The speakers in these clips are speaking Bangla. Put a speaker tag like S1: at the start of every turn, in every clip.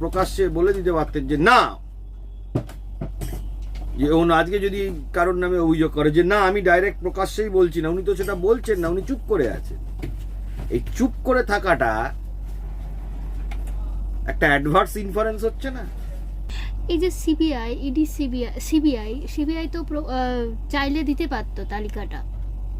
S1: প্রকাশ্যে বলে দিতে পারতেন যে না। যে আজকে যদি কারোর নামে অভিযোগ করে যে না আমি ডাইরেক্ট প্রকাশ্যেই বলছি না উনি তো সেটা বলছেন না উনি চুপ করে আছেন। এই চুপ করে থাকাটা একটা অ্যাডভার্স ইনফারেন্স হচ্ছে না?
S2: এই যে CBI ED CBI CBI CBI তো চাইলে দিতে পারতো তালিকাটা।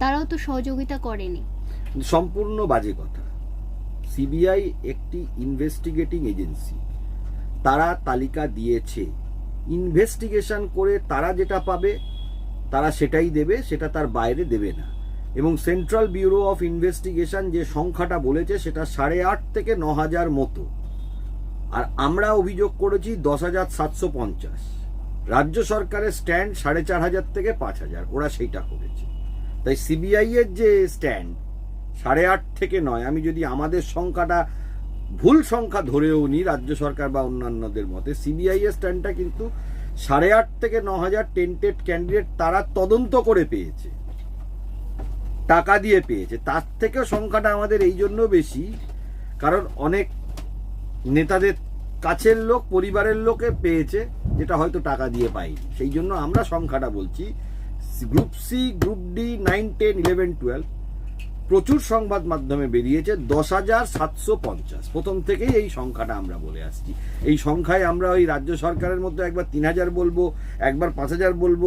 S2: তারাও তো সহযোগিতা করেনি।
S1: সম্পূর্ণ বাজে কথা। সিবিআই একটি ইনভেস্টিগেটিং এজেন্সি। তারা তালিকা দিয়েছে। ইনভেস্টিগেশন করে তারা যেটা পাবে, তারা সেটাই দেবে, সেটা তার বাইরে দেবে না। এবং সেন্ট্রাল ব্যুরো অফ ইনভেস্টিগেশন যে সংখ্যাটা বলেছে, সেটা সাড়ে আট থেকে ন হাজার মতো। আর আমরা অভিযোগ করেছি দশ হাজার সাতশো পঞ্চাশ। রাজ্য সরকারের স্ট্যান্ড সাড়ে চার হাজার থেকে পাঁচ হাজার। ওরা সেইটা করেছে। তাই সিবিআই এর যে স্ট্যান্ড সাড়ে আট থেকে নয়। আমি যদি আমাদের সংখ্যাটা, ভুল সংখ্যা ধরেও নিই রাজ্য সরকার বা অন্যান্যদের মতে সিবিআই এর স্ট্যান্ডটা কিন্তু সাড়ে আট থেকে ন হাজার টেন্টেড ক্যান্ডিডেট তারা তদন্ত করে পেয়েছে। টাকা দিয়ে পেয়েছে। তার থেকেও সংখ্যাটা আমাদের এই জন্য বেশি, কারণ অনেক নেতাদের কাছের লোক, পরিবারের লোকে পেয়েছে, যেটা হয়তো টাকা দিয়ে পাইনি সেই জন্য আমরা সংখ্যাটা বলছি group C group D nine ten eleven twelve প্রচুর সংবাদ মাধ্যমে বেরিয়েছে, দশ হাজার সাতশো পঞ্চাশ। প্রথম থেকেই এই সংখ্যাটা আমরা বলে আসছি। এই সংখ্যায় আমরা ওই রাজ্য সরকারের মধ্যে একবার তিন হাজার বলব, একবার পাঁচ হাজার বলব,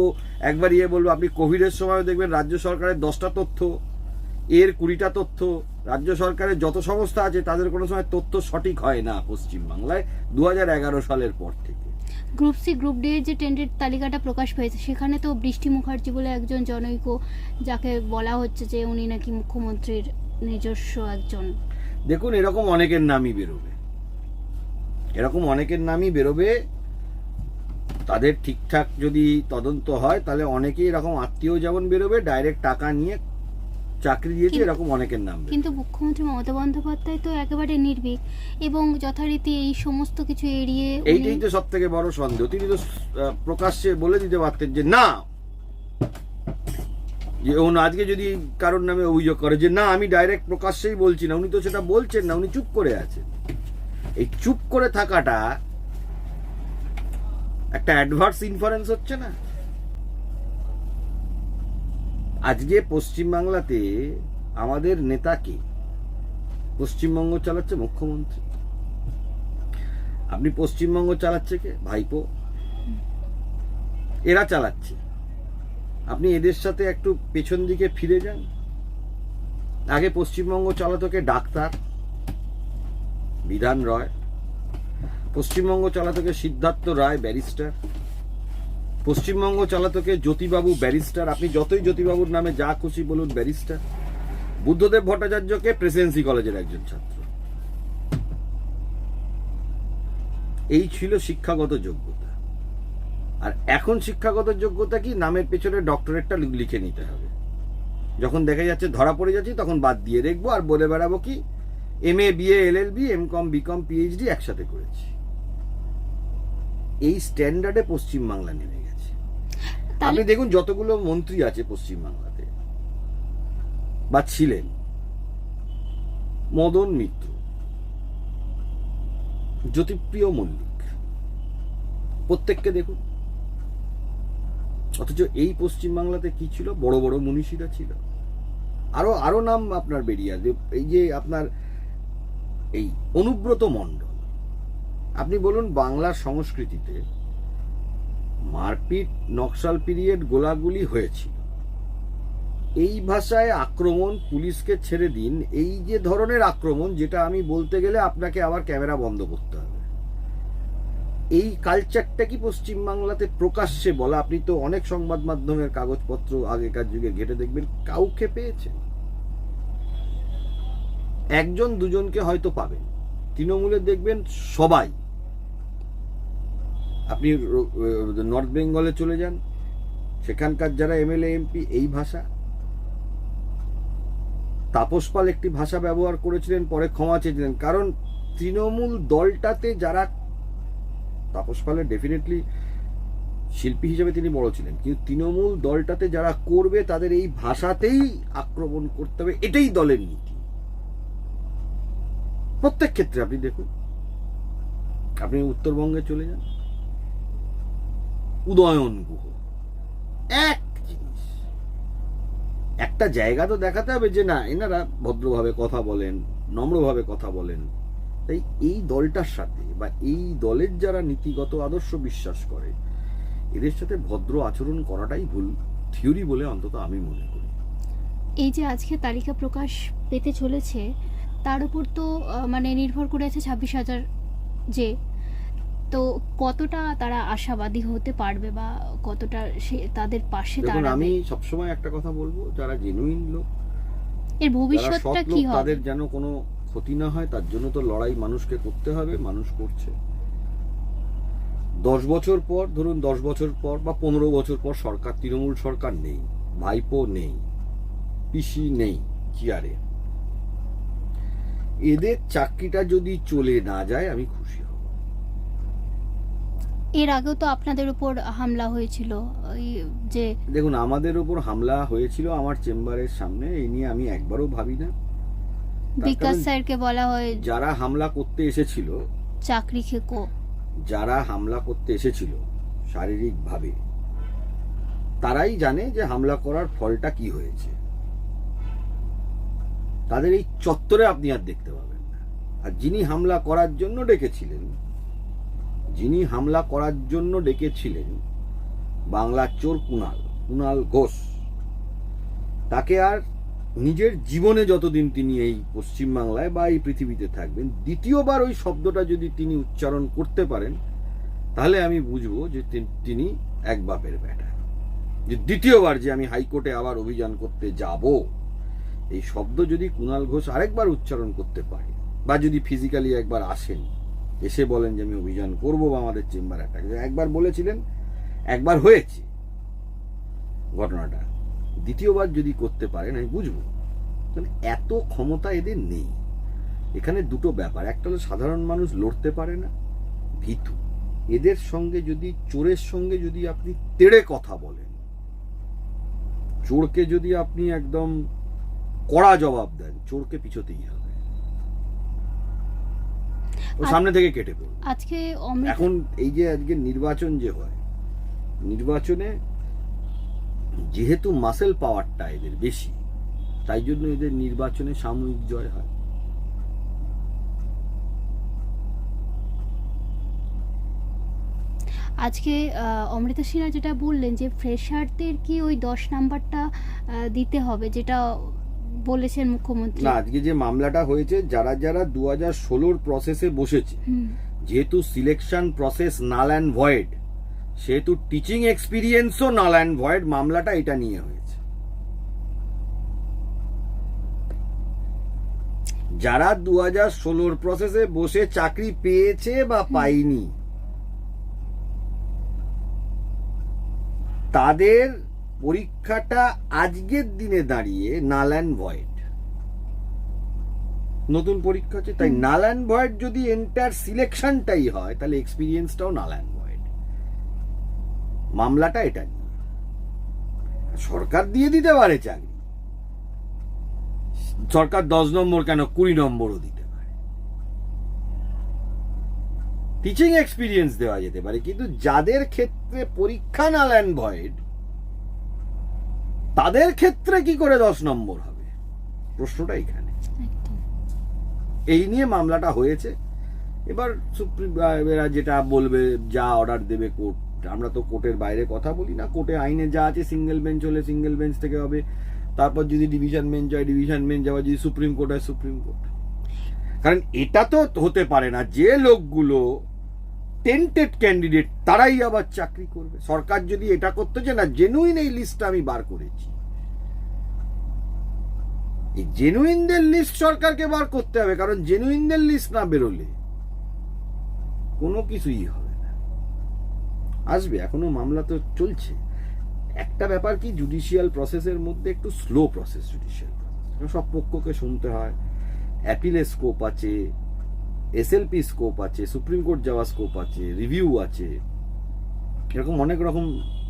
S1: একবার ইয়ে বলব। আপনি কোভিডের সময় দেখবেন রাজ্য সরকারের দশটা তথ্য, এর কুড়িটা তথ্য। রাজ্য সরকারের যত সংস্থা আছে, তাদের কোনো সময় তথ্য সঠিক হয় না পশ্চিমবাংলায়, দু হাজার এগারো সালের পর থেকে।
S2: গ্রুপ সি গ্রুপ ডি এর যে টেন্ডের তালিকাটা প্রকাশ পেয়েছে, সেখানে তো বৃষ্টি মুখার্জি বলে একজন জনৈক, যাকে বলা হচ্ছে যে উনি নাকি মুখ্যমন্ত্রীর নিজস্ব একজন।
S1: দেখুন, এরকম অনেকের নামই বেরোবে। এরকম অনেকের নামই বেরোবে। তাদের ঠিকঠাক যদি তদন্ত হয়, তাহলে অনেকেই এরকম আত্মীয় যেমন বেরোবে ডাইরেক্ট টাকা নিয়ে চাকরি দিয়েছে এরকম অনেকের নাম
S2: কিন্তু মুখ্যমন্ত্রী মমতা বন্দ্যোপাধ্যায় তো একেবারে নির্ভীক এবং যথারীতি এই সমস্ত কিছু এড়িয়ে
S1: এইটাই তো সব থেকে বড় সন্দেহ। তিনি তো প্রকাশ্যে বলে দিতে পারতেন যে না। যে উনি আজকে যদি কারোর নামে অভিযোগ করে যে না আমি ডাইরেক্ট প্রকাশ্যেই বলছি না উনি তো সেটা বলছেন না উনি চুপ করে আছেন। এই চুপ করে থাকাটা একটা অ্যাডভার্স ইনফারেন্স হচ্ছে না? আজকে পশ্চিমবাংলাতে আমাদের নেতাকে পশ্চিমবঙ্গ চালাচ্ছে মুখ্যমন্ত্রী। আপনি পশ্চিমবঙ্গ চালাচ্ছে কে? ভাইপো। এরা চালাচ্ছে। আপনি এদের সাথে একটু পেছন দিকে ফিরে যান। আগে পশ্চিমবঙ্গ চালাতো কে ডাক্তার, বিধান রয়। পশ্চিমবঙ্গ চালাতো কে সিদ্ধার্থ রায় ব্যারিস্টার। পশ্চিমবঙ্গ চালাতকে জ্যোতিবাবু ব্যারিস্টার। আপনি যতই জ্যোতিবাবুর নামে যা খুশি বলুন, ব্যারিস্টার। বুদ্ধদেব ভট্টাচার্যকে প্রেসিডেন্সি কলেজের একজন ছাত্র। এই ছিল শিক্ষাগত যোগ্যতা। আর এখন শিক্ষাগত যোগ্যতা কি? নামের পেছনে ডক্টরেটটা লিখে নিতে হবে। যখন দেখা যাচ্ছে ধরা পড়ে যাচ্ছে, তখন বাদ দিয়ে দেখব আর বলে বেড়াবো কি? M A BA L L B M com BCom PhD একসাথে করেছি। এই স্ট্যান্ডার্ডে পশ্চিমবাংলা নেমে গেছে। আপনি দেখুন যতগুলো মন্ত্রী আছে পশ্চিমবাংলাতে বা ছিলেন। মদন মিত্র জ্যোতিপ্রিয় মল্লিক প্রত্যেককে দেখুন। অথচ এই পশ্চিমবাংলাতে কি ছিল? বড় বড় মনীষীরা ছিল। আরও আরও নাম আপনার বেরিয়ে আসবে। এই যে আপনার এই অনুব্রত মণ্ডল আপনি বলুন বাংলার সংস্কৃতিতে মারপিট, নকশাল পিরিয়ড, গোলাগুলি হয়েছিল। এই ভাষায় আক্রমণ পুলিশকে ছেড়ে দিন, এই যে ধরনের আক্রমণ, যেটা আমি বলতে গেলে আপনাকে আবার ক্যামেরা বন্ধ করতে হবে। এই কালচারটা কি পশ্চিমবাংলাতে প্রকাশ্যে বলা? আপনি তো অনেক সংবাদ মাধ্যমের কাগজপত্র আগেকার যুগে ঘেটে দেখবেন, কাউকে পেয়েছেন? একজন, দুজনকে হয়তো পাবেন। তৃণমূলে দেখবেন সবাই আপনি নর্থ বেঙ্গলে চলে যান, সেখানকার যারা এমএলএ এমপি এই ভাষা। তাপস পাল একটি ভাষা ব্যবহার করেছিলেন, পরে ক্ষমা চেয়েছিলেন। কারণ তৃণমূল দলটাতে যারা, তাপস পালের ডেফিনেটলি শিল্পী হিসেবে তিনি বড় ছিলেন। কিন্তু তৃণমূল দলটাতে যারা করবে, তাদের এই ভাষাতেই আক্রমণ করতে হবে। এটাই দলের নীতি। প্রত্যেক ক্ষেত্রে আপনি দেখুন, আপনি উত্তরবঙ্গে চলে যান। উদয়ন গুহ এক জিনিস। একটা জায়গা তো দেখাতে হবে যে না, এনারা ভদ্রভাবে কথা বলেন, নম্রভাবে কথা বলেন। তাই এই দলটার সাথে বা এই দলের যারা নীতিগত আদর্শ বিশ্বাস করে, এদের সাথে ভদ্র আচরণ করাটাই ভুল থিওরি বলে অন্তত আমি মনে করি।
S2: এই যে আজকে তালিকা প্রকাশ পেতে চলেছে, তার উপর তো মানে নির্ভর করে আছে ছাব্বিশ হাজার যে তো কতটা তারা আশাবাদী হতে পারবে বা কতটা সে তাদের পাশে
S1: দেখুন আমি সবসময় একটা কথা বলব যারা জেনুইন লোক
S2: এর ভবিষ্যৎটা কি হবে?
S1: তাদের যেন কোনো ক্ষতি না হয় তার জন্য তো লড়াই মানুষকে করতে হবে মানুষ করছে। দশ বছর পর ধরুন দশ বছর পর বা পনেরো বছর পর সরকার তৃণমূল সরকার নেই ভাইপো নেই পিসি নেই চেয়ারে। এদের চাকরিটা যদি চলে না যায় আমি খুশি
S2: এর আগেও তো আপনাদের উপর হামলা হয়েছিল যে
S1: দেখুন আমাদের উপর হামলা হয়েছিল আমার চেম্বারের সামনে এই নিয়ে আমি একবারও ভাবি না।
S2: বিকাশ স্যারকে বলা হয়
S1: যারা হামলা করতে এসেছিল
S2: চাকরি খেকো
S1: যারা হামলা করতে এসেছিল শারীরিকভাবে তারাই জানে যে হামলা করার ফলটা কি হয়েছে। তাদের এই চত্বরে আপনি আর দেখতে পাবেন না। আর যিনি হামলা করার জন্য ডেকেছিলেন যিনি হামলা করার জন্য ডেকেছিলেন বাংলার চোর কুনাল কুনাল ঘোষ। তাকে আর নিজের জীবনে যতদিন তিনি এই পশ্চিমবাংলায় বা এই পৃথিবীতে থাকবেন, দ্বিতীয়বার ওই শব্দটা যদি তিনি উচ্চারণ করতে পারেন, তাহলে আমি বুঝব যে তিনি এক বাপের বেটা। যে দ্বিতীয়বার যে আমি হাইকোর্টে আবার অভিযান করতে যাব, এই শব্দ যদি কুণাল ঘোষ আরেকবার উচ্চারণ করতে পারে, বা যদি ফিজিক্যালি একবার আসেন এসে বলেন যে আমি অভিযান করব বা আমাদের চেম্বার অ্যাটাক একবার বলেছিলেন, একবার হয়েছে ঘটনাটা। দ্বিতীয়বার যদি করতে পারেন, আমি বুঝব। মানে এত ক্ষমতা এদের নেই। এখানে দুটো ব্যাপার। একটা হলো সাধারণ মানুষ লড়তে পারে না, ভীতু। এদের সঙ্গে যদি, চোরের সঙ্গে যদি আপনি তেড়ে কথা বলেন, চোরকে যদি আপনি একদম কড়া জবাব দেন, চোরকে পিছতেই হবে। ও সামনে থেকে কেটে পড়বে।
S2: আজকে
S1: এখন এই যে আজকে নির্বাচন যে হয় নির্বাচনে যেহেতু মাসেল পাওয়ারটা এদের বেশি তাই জন্য এদের নির্বাচনে সাময়িক জয় হয়।
S2: আজকে অমৃতা সিনহা যেটা বললেন যে ফ্রেশারদের কি ওই দশ নাম্বারটা দিতে হবে যেটা বলেছেন মুখ্যমন্ত্রী।
S1: না আজকে যে মামলাটা হয়েছে যারা যারা দু হাজার ষোলোর প্রসেসে বসেছে যেহেতু selection process null and void সেহেতু টিচিং এক্সপিরিয়েন্সও নাল অ্যান্ড ভয়েড মামলাটা এটা নিয়ে হয়েছে। যারা দু হাজার ষোলোর প্রসেসে বসে চাকরি পেয়েছে বা পায়নি তাদের পরীক্ষাটা আজকের দিনে দাঁড়িয়ে নাল অ্যান্ড ভয়েড নতুন পরীক্ষা হচ্ছে তাই
S2: হুম।
S1: নাল অ্যান্ড ভয়েড যদি এন্টার সিলেকশনটাই হয় তাহলে এক্সপিরিয়েন্সটাও নাল অ্যান্ড ভয়েড মামলাটা এটা সরকার দিয়ে দিতে পারে চাকরি। সরকার দশ নম্বর কেন কুড়ি নম্বরও দিতে পারে। টিচিং এক্সপিরিয়েন্স দেওয়া যেতে পারে কিন্তু যাদের ক্ষেত্রে পরীক্ষা নাল অ্যান্ড ভয়েড তাদের ক্ষেত্রে কি করে দশ নম্বর হবে? প্রশ্নটা এখানে। এই নিয়ে মামলাটা হয়েছে। এবার সুপ্রিম এরা যেটা বলবে, যা অর্ডার দেবে কোর্ট আমরা তো কোর্টের বাইরে কথা বলি না। কোর্টে আইনে যা আছে সিঙ্গেল বেঞ্চ হলে সিঙ্গেল বেঞ্চ থেকে হবে। তারপর যদি ডিভিশন বেঞ্চ হয় ডিভিশন বেঞ্চ আবার যদি সুপ্রিম কোর্ট হয়, সুপ্রিম কোর্ট কারণ এটা তো হতে পারে না। যে লোকগুলো টেন্টেড ক্যান্ডিডেট তারাই আবার চাকরি করবে। সরকার যদি এটা করতে চায় না জেনুইন এই লিস্টটা আমি বার করেছি। এই জেনুইনদের লিস্ট সরকারকে বার করতে হবে, কারণ জেনুইনদের লিস্ট না বেরোলে কোনো কিছুই হবে না। আসবে, এখনও মামলা তো চলছে। একটা ব্যাপার কি জুডিশিয়াল প্রসেসের মধ্যে একটু স্লো প্রসেস জুডিশিয়াল প্রসেস সব পক্ষকে শুনতে হয় অ্যাপিলের স্কোপ আছে এসএলপি স্কোপ আছে সুপ্রিম কোর্ট যাওয়ার স্কোপ আছে রিভিউ আছে। এরকম অনেক রকম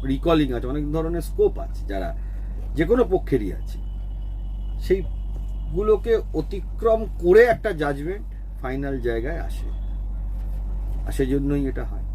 S1: রিকলিং আছে, অনেক ধরনের স্কোপ আছে যারা যে কোনো পক্ষেরই আছে। সেইগুলোকে অতিক্রম করে একটা জাজমেন্ট ফাইনাল জায়গায় আসে। আর সেজন্যই এটা হয়।